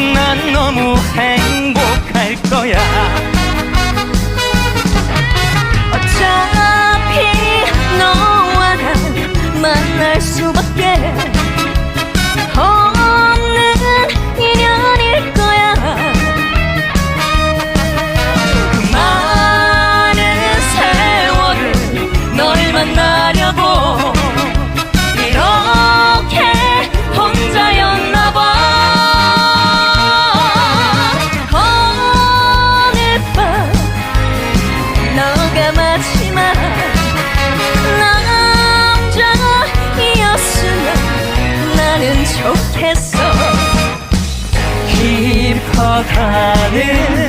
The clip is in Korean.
난 너무 행복할 거야 마지막 남자이었으면 나는 좋겠어. 깊어가는